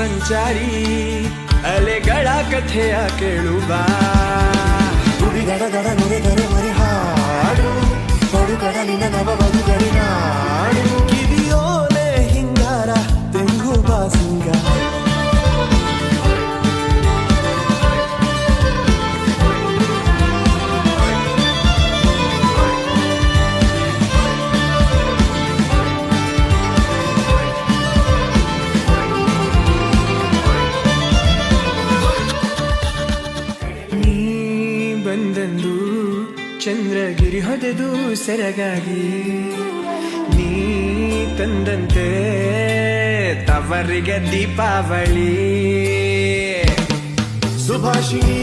ವಿಚಾರಿ ಅಲೆಗಳ ಕಥೆಯ ಕೇಳುವ. ಗಡಗಡ ಗಡ ನುಡಿದರೆ ಮರಿ ಬಂದಂದು ಚಂದ್ರಗಿರಿ ಹೊದೆದು ಸೆರಗಾಗಿ ನೀ ತಂದಂತೆ ತವರಿಗೆ ದೀಪಾವಳಿ. ಸುಭಾಷಿಣಿ.